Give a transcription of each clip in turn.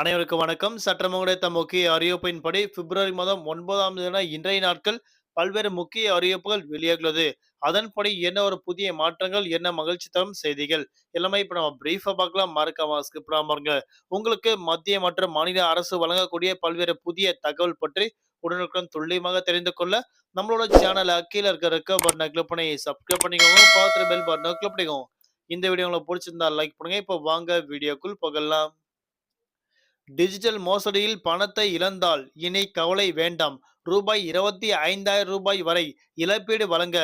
அனைவருக்கும் வணக்கம். சற்றம் கிடைத்த முக்கிய அறிவிப்பின்படி, பிப்ரவரி மாதம் ஒன்பதாம் தேதி இன்றைய நாட்கள் பல்வேறு முக்கிய அறிவிப்புகள் வெளியாகியுள்ளது. அதன்படி என்ன ஒரு புதிய மாற்றங்கள், என்ன மகிழ்ச்சி தரும் செய்திகள், எல்லாமே இப்ப நம்ம பிரீஃபா பார்க்கலாம். மறக்காம ஸ்கிப் பாருங்க. உங்களுக்கு மத்திய மற்றும் மாநில அரசு வழங்கக்கூடிய பல்வேறு புதிய தகவல் பற்றி உடனுக்குடன் துல்லியமாக தெரிந்து கொள்ள, நம்மளோட சேனல் கீழ இருக்க ரெக்க பட்டன கிளிக் பண்ணி சப்ஸ்கிரைப் பண்ணிக்கோங்க. பக்கத்துல பெல் பட்டனை கிளிக் பண்ணிக்கோங்க. இந்த வீடியோ உங்களுக்கு பிடிச்சிருந்தா லைக் பண்ணுங்க. இப்போ வாங்க வீடியோக்குள் போகலாம். டிஜிட்டல் மோசடியில் பணத்தை இழந்தால் இனி கவலை வேண்டாம். ரூபாய் இருபத்தி ஐந்தாயிரம் ரூபாய் வரை இழப்பீடு வழங்க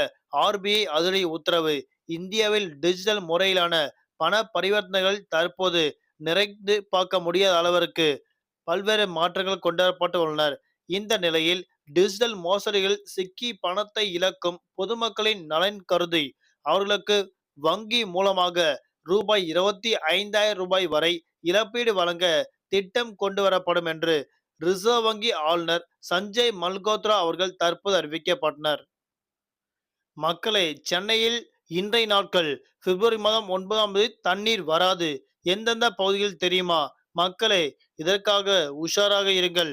ஆர்பிஐ அதிரடி உத்தரவு. இந்தியாவில் டிஜிட்டல் முறையிலான பண பரிவர்த்தனைகள் தற்போது நிறைந்து பார்க்க முடியாத அளவிற்கு பல்வேறு மாற்றங்கள் கொண்டுவரப்பட்டு உள்ளனர். இந்த நிலையில் டிஜிட்டல் மோசடிகள் சிக்கி பணத்தை இழக்கும் பொதுமக்களின் நலன் கருதி அவர்களுக்கு வங்கி மூலமாக ரூபாய் இருபத்தி ஐந்தாயிரம் ரூபாய் வரை இழப்பீடு வழங்க திட்டம் கொண்டு வரப்படும் என்று ரிசர்வ் வங்கி ஆளுநர் சஞ்சய் மல்கோத்ரா அவர்கள் தற்போது அறிவிக்கப்பட்டனர். மக்களை சென்னையில் இன்றைய நாட்கள் பிப்ரவரி மாதம் ஒன்பதாம் தேதி தண்ணீர் வராது. எந்தெந்த பகுதியில் தெரியுமா? மக்களே இதற்காக உஷாராக இருங்கள்.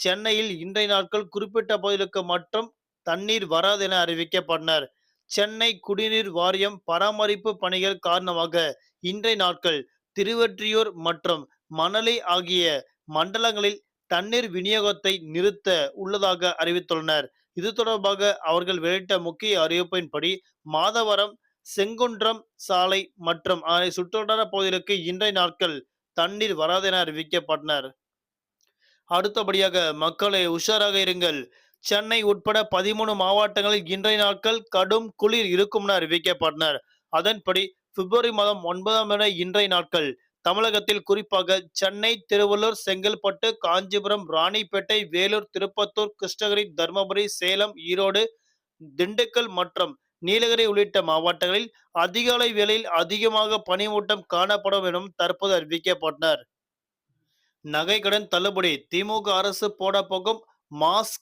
சென்னையில் இன்றைய நாட்கள் குறிப்பிட்ட பகுதிகளுக்கு மட்டும் தண்ணீர் வராது என அறிவிக்கப்பட்டனர். சென்னை குடிநீர் வாரியம் பராமரிப்பு பணிகள் காரணமாக இன்றைய நாட்கள் திருவெற்றியூர் மற்றும் மணலி ஆகிய மண்டலங்களில் தண்ணீர் விநியோகத்தை நிறுத்த உள்ளதாக அறிவித்துள்ளனர். இது தொடர்பாக அவர்கள் வெளியிட்ட முக்கிய அறிவிப்பின்படி, மாதவரம், செங்குன்றம் சாலை மற்றும் அதனை சுற்றுவட்டார பகுதிகளுக்கு இன்றைய நாட்கள் தண்ணீர் வராது என அறிவிக்கப்பட்டனர். அடுத்தபடியாக மக்களை உஷாராக இருங்கள். சென்னை உட்பட 13 மாவட்டங்களில் இன்றைய நாட்கள் கடும் குளிர் இருக்கும் என அறிவிக்கப்பட்டனர். அதன்படி பிப்ரவரி மாதம் 9ஆம் தேதி இன்றைய நாட்கள் தமிழகத்தில் குறிப்பாக சென்னை, திருவள்ளூர், செங்கல்பட்டு, காஞ்சிபுரம், ராணிப்பேட்டை, வேலூர், திருப்பத்தூர், கிருஷ்ணகிரி, தர்மபுரி, சேலம், ஈரோடு, திண்டுக்கல் மற்றும் நீலகிரி உள்ளிட்ட மாவட்டங்களில் அதிகாலை வேளையில் அதிகமாக பனிமூட்டம் காணப்படும் எனவும் தற்போது அறிவிக்கப்பட்டனர். நகைக்கடன் தள்ளுபடி திமுக அரசு போட போகும் மாஸ்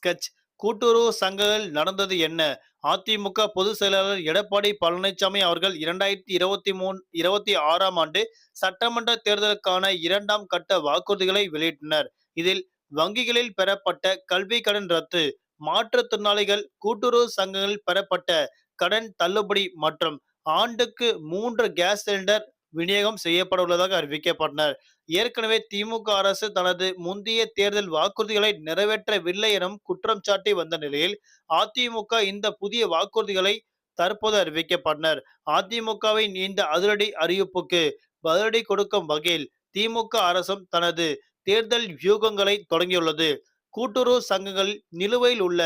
கூட்டுறவு சங்கங்கள் நடந்தது என்ன? அதிமுக பொதுச் செயலாளர் எடப்பாடி பழனிசாமி அவர்கள் இரண்டாயிரத்தி இருபத்தி மூணு இருபத்தி ஆறாம் ஆண்டு சட்டமன்ற தேர்தலுக்கான இரண்டாம் கட்ட வாக்குறுதிகளை வெளியிட்டனர். இதில் வங்கிகளில் பெறப்பட்ட கல்வி கடன் ரத்து, மாற்றுத்திறனாளிகள் கூட்டுறவு சங்கங்களில் பெறப்பட்ட கடன் தள்ளுபடி மற்றும் ஆண்டுக்கு மூன்று கேஸ் சிலிண்டர் விநியோகம் செய்யப்பட உள்ளதாக அறிவிக்கப்பட்டனர். ஏற்கனவே திமுக அரசு தனது முந்தைய தேர்தல் வாக்குறுதிகளை நிறைவேற்றவில்லை எனும் குற்றம் சாட்டி வந்த நிலையில், அதிமுக இந்த புதிய வாக்குறுதிகளை தற்போது அறிவிக்கப்பட்டனர். அதிமுகவின் இந்த அதிரடி அறிவிப்புக்கு பதிலடி கொடுக்கும் வகையில் திமுக அரசும் தனது தேர்தல் வியூகங்களை தொடங்கியுள்ளது. கூட்டுறவு சங்கங்களில் நிலுவையில் உள்ள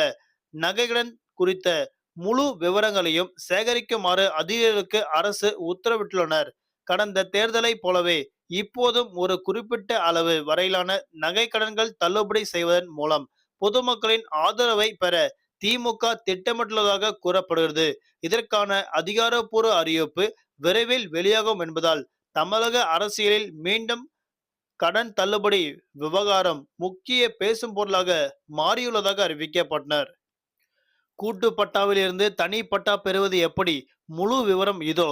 நகைகடன் குறித்த முழு விவரங்களையும் சேகரிக்குமாறு அதிகாரிகளுக்கு அரசு உத்தரவிட்டுள்ளனர். கடந்த தேர்தலைப் போலவே இப்போதும் ஒரு குறிப்பிட்ட அளவு வரையிலான நகை கடன்கள் தள்ளுபடி செய்வதன் மூலம் பொதுமக்களின் ஆதரவை பெற திமுக திட்டமிட்டுள்ளதாக கூறப்படுகிறது. இதற்கான அதிகாரப்பூர்வ அறிவிப்பு விரைவில் வெளியாகும் என்பதால் தமிழக அரசியலில் மீண்டும் கடன் தள்ளுபடி விவகாரம் முக்கிய பேசும் பொருளாக மாறியுள்ளதாக அறிவிக்கப்பட்டனர். கூட்டு பட்டாவிலிருந்து தனி பட்டா பெறுவது எப்படி? முழு விவரம் இதோ.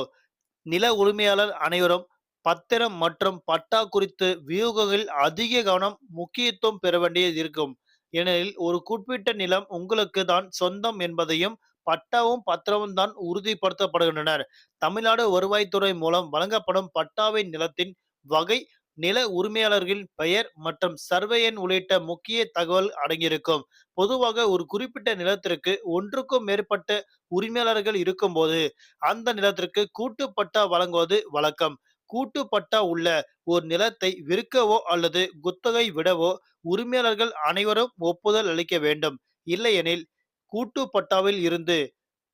நில உரிமையாளர் அனைவரும் பத்திரம் மற்றும் பட்டா குறித்து வியூகங்களில் அதிக கவனம், முக்கியத்துவம் பெற வேண்டியது இருக்கும். ஏனெனில் ஒரு குறிப்பிட்ட நிலம் உங்களுக்கு தான் சொந்தம் என்பதையும் பட்டாவும், பத்திரமும் தான் உறுதிப்படுத்தப்படுகின்றனர் தமிழ்நாடு வருவாய்த்துறை மூலம் வழங்கப்படும் பட்டாவின் நிலத்தின் வகை, நில உரிமையாளர்களின் பெயர் மற்றும் சர்வே எண் உள்ளிட்ட முக்கிய தகவல் அடங்கியிருக்கும். பொதுவாக ஒரு குறிப்பிட்ட நிலத்திற்கு ஒன்றுக்கும் மேற்பட்ட உரிமையாளர்கள் இருக்கும்போது, அந்த நிலத்திற்கு கூட்டு பட்டா வழங்குவது வழக்கம். கூட்டு பட்டா உள்ள ஒரு நிலத்தை விற்கவோ அல்லது குத்தகை விடவோ உரிமையாளர்கள் அனைவரும் ஒப்புதல் அளிக்க வேண்டும். இல்லையெனில் கூட்டு பட்டாவில் இருந்து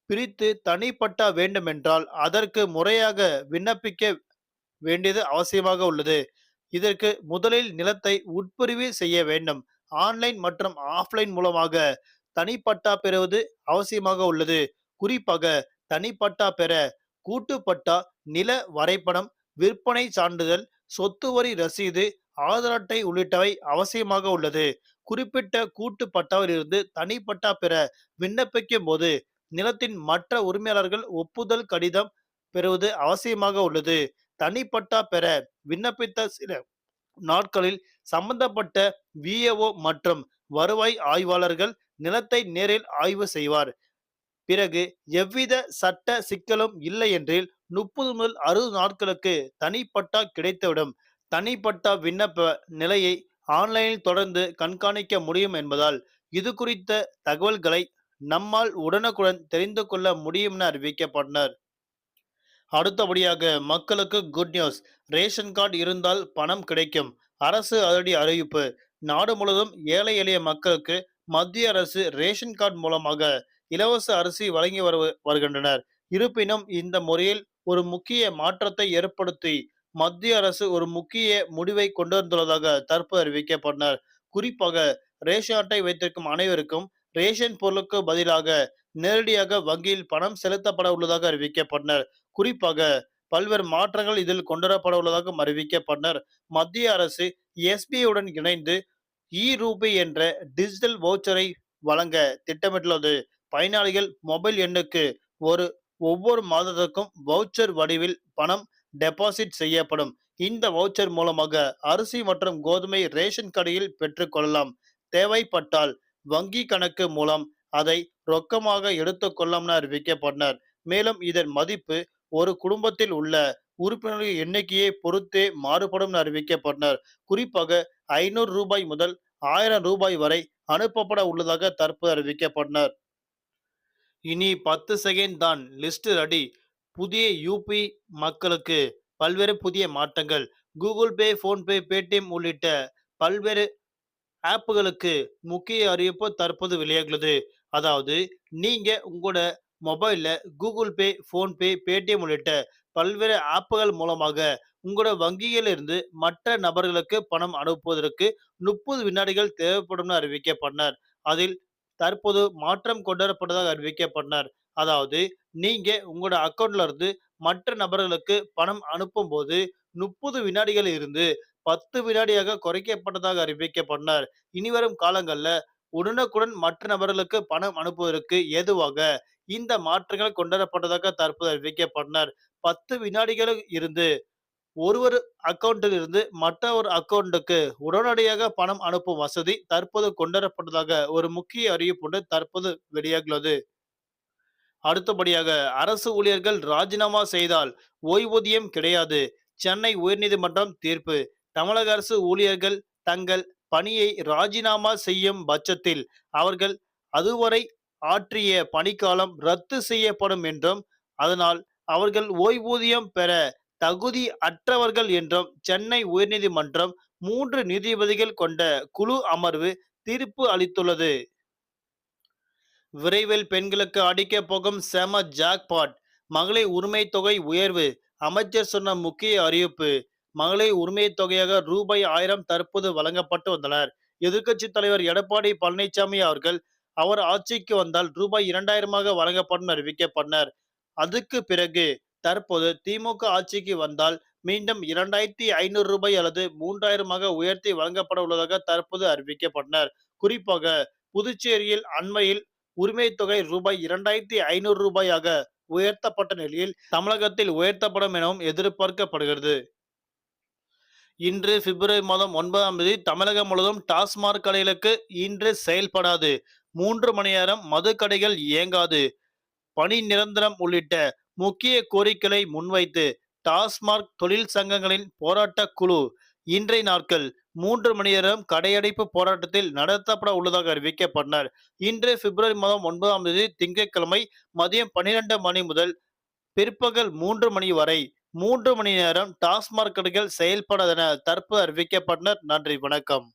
பிரித்து தனி பட்டா வேண்டுமென்றால் அதற்கு முறையாக விண்ணப்பிக்க வேண்டியது அவசியமாக உள்ளது. இதற்கு முதலில் நிலத்தை உட்பிரிவு செய்ய வேண்டும். ஆன்லைன் மற்றும் ஆஃப்லைன் மூலமாக தனிப்பட்டா பெறுவது அவசியமாக உள்ளது. குறிப்பாக தனிப்பட்டா பெற கூட்டுப்பட்டா நில வரைபடம், விற்பனை சான்றிதழ், சொத்து வரி ரசீது, ஆதார் அட்டை உள்ளிட்டவை அவசியமாக உள்ளது. குறிப்பிட்ட கூட்டு பட்டாவிலிருந்து தனிப்பட்டா பெற விண்ணப்பிக்கும் போது நிலத்தின் மற்ற உரிமையாளர்கள் ஒப்புதல் கடிதம் பெறுவது அவசியமாக உள்ளது. தனிப்பட்டா பெற விண்ணப்பித்த சில நாட்களில் சம்பந்தப்பட்ட விஏஓ மற்றும் வருவாய் ஆய்வாளர்கள் நிலத்தை நேரில் ஆய்வு செய்வார். பிறகு எவ்வித சட்ட சிக்கலும் இல்லை என்றில் முப்பது முதல் அறுபது நாட்களுக்கு தனிப்பட்டா கிடைத்துவிடும். தனிப்பட்டா விண்ணப்ப நிலையை ஆன்லைனில் தொடர்ந்து கண்காணிக்க முடியும் என்பதால் இது குறித்த தகவல்களை நம்மால் உடனுக்குடன் தெரிந்து கொள்ள முடியும் என அறிவிக்கப்பட்டனர். அடுத்தபடியாக மக்களுக்கு குட் நியூஸ் ரேஷன் கார்டு இருந்தால் பணம் கிடைக்கும். அரசு அதிரடி அறிவிப்பு. நாடு முழுவதும் ஏழை எளிய மக்களுக்கு மத்திய அரசு ரேஷன் கார்டு மூலமாக இலவச அரிசி வழங்கி வரு வருகின்றனர். இருப்பினும் இந்த முறையில் ஒரு முக்கிய மாற்றத்தை ஏற்படுத்தி மத்திய அரசு ஒரு முக்கிய முடிவை கொண்டு வந்துள்ளதாக தற்போது அறிவிக்கப்பட்டனர். குறிப்பாக ரேஷன் அட்டை வைத்திருக்கும் அனைவருக்கும் ரேஷன் பொருளுக்கு பதிலாக நேரடியாக வங்கியில் பணம் செலுத்தப்பட உள்ளதாக அறிவிக்கப்பட்டனர். குறிப்பாக பல்வேறு மாற்றங்கள் இதில் கொண்டுவரப்பட உள்ளதாக அறிவிக்கப்பட்டனர். மத்திய அரசு எஸ்பிஐடன் இணைந்து இ ரூபி என்ற டிஜிட்டல் வவுச்சரை வழங்க திட்டமிட்டுள்ளது. பயனாளிகள் மொபைல் எண்ணுக்கு ஒரு ஒவ்வொரு மாதத்துக்கும் வவுச்சர் வடிவில் பணம் டெபாசிட் செய்யப்படும். இந்த வவுச்சர் மூலமாக அரிசி மற்றும் கோதுமை ரேஷன் கடையில் பெற்றுக்கொள்ளலாம் தேவைப்பட்டால் வங்கி கணக்கு மூலம் அதை ரொக்கமாக எடுத்துக்கொள்ளலாம் அறிவிக்கப்பட்டனர். மேலும் இதன் மதிப்பு ஒரு குடும்பத்தில் உள்ள உறுப்பினர்கள் எண்ணிக்கையை பொறுத்தே மாறுபடும் என அறிவிக்கப்பட்டனர். குறிப்பாக ஐநூறு ரூபாய் முதல் ஆயிரம் ரூபாய் வரை அனுப்பப்பட உள்ளதாக தற்போது அறிவிக்கப்பட்டனர். இனி பத்து செகண்ட் தான் லிஸ்ட் ரெடி புதிய யூபி மக்களுக்கு பல்வேறு புதிய மாற்றங்கள். கூகுள் பே போன்பே பேடிஎம் உள்ளிட்ட பல்வேறு ஆப்புகளுக்கு முக்கிய அறிவிப்பு தற்போது வெளியாகிறது அதாவது நீங்க உங்களோட மொபைலில் கூகுள் பே ஃபோன்பே பேடிஎம் உள்ளிட்ட பல்வேறு ஆப்புகள் மூலமாக உங்களோட வங்கியிலிருந்து மற்ற நபர்களுக்கு பணம் அனுப்புவதற்கு முப்பது வினாடிகள் தேவைப்படும் அறிவிக்கப்பட்டனர் அதில் தற்போது மாற்றம் கொண்டுவரப்பட்டதாக அறிவிக்கப்பட்டனர் அதாவது நீங்க உங்களோட அக்கௌண்ட்ல இருந்து மற்ற நபர்களுக்கு பணம் அனுப்பும் போது முப்பது வினாடிகள் இருந்து பத்து வினாடியாக குறைக்கப்பட்டதாக அறிவிக்கப்பட்டனர் இனிவரும் காலங்களில் உடனுக்குடன் மற்ற நபர்களுக்கு பணம் அனுப்புவதற்கு ஏதுவாக இந்த மாற்றங்கள் கொண்டுவரப்பட்டதாக தற்போது அறிவிக்கப்பட்டனர். பத்து வினாடிகளில் இருந்து ஒருவர் அக்கௌண்டில் இருந்து மற்ற ஒரு அக்கௌண்ட்டுக்கு உடனடியாக பணம் அனுப்பும் வசதி தற்போது கொண்டுவரப்பட்டதாக ஒரு முக்கிய அறிவிப்பு தற்போது வெளியாகியுள்ளது. அடுத்தபடியாக அரசு ஊழியர்கள் ராஜினாமா செய்தால் ஓய்வூதியம் கிடையாது. சென்னை உயர்நீதிமன்றம் தீர்ப்பு. தமிழக அரசு ஊழியர்கள் தங்கள் பணியை ராஜினாமா செய்யும் பட்சத்தில் அவர்கள் அதுவரை ஆற்றிய பணிக்காலம் ரத்து செய்யப்படும் என்றும் அதனால் அவர்கள் ஓய்வூதியம் பெற தகுதி அற்றவர்கள் என்றும் சென்னை உயர்நீதிமன்றம் மூன்று நீதிபதிகள் கொண்ட குழு அமர்வு தீர்ப்பு அளித்துள்ளது. விரைவில் பெண்களுக்கு அடிக்க போகும் செம ஜாக்பாட் மகளிர் உரிமை தொகை உயர்வு அமைச்சர் சொன்ன முக்கிய அறிவிப்பு மகளிர் உரிமை தொகையாக ரூபாய் ஆயிரம் தற்போது வழங்கப்பட்டு வந்தனர். எதிர்க்கட்சி தலைவர் எடப்பாடி பழனிசாமி அவர்கள் அவர் ஆட்சிக்கு வந்தால் ரூபாய் இரண்டாயிரமாக வழங்கப்படும் அறிவிக்கப்பட்டனர் அதுக்கு பிறகு தற்போது திமுக ஆட்சிக்கு வந்தால் மீண்டும் இரண்டாயிரத்தி ஐநூறு ரூபாய் அல்லது மூன்றாயிரமாக உயர்த்தி வழங்கப்பட உள்ளதாக தற்போது அறிவிக்கப்பட்டனர். குறிப்பாக புதுச்சேரியில் அண்மையில் உரிமை தொகை ரூபாய் இரண்டாயிரத்தி ஐநூறு ரூபாயாக உயர்த்தப்பட்ட நிலையில் தமிழகத்தில் உயர்த்தப்படும் எனவும் எதிர்பார்க்கப்படுகிறது. இன்று பிப்ரவரி மாதம் ஒன்பதாம் தேதி தமிழகம் முழுவதும் டாஸ்மாக் கடைகளுக்கு இன்று செயல்படாது. மூன்று மணி நேரம் மது கடைகள் இயங்காது. பணி நிரந்தரம் உள்ளிட்ட முக்கிய கோரிக்கைகளை முன்வைத்து டாஸ்மாக் தொழில் சங்கங்களின் போராட்ட குழு இன்றைய நாட்கள் மூன்று மணி நேரம் கடையடைப்பு போராட்டத்தில் நடத்தப்பட உள்ளதாக அறிவிக்கப்பட்டனர். இன்று பிப்ரவரி மாதம் ஒன்பதாம் தேதி திங்கட்கிழமை மதியம் பனிரெண்டு மணி முதல் பிற்பகல் மூன்று மணி வரை மூன்று மணி நேரம் டாஸ்மாக் கடைகள் செயல்படாதென தற்போது அறிவிக்கப்பட்டனர். நன்றி வணக்கம்.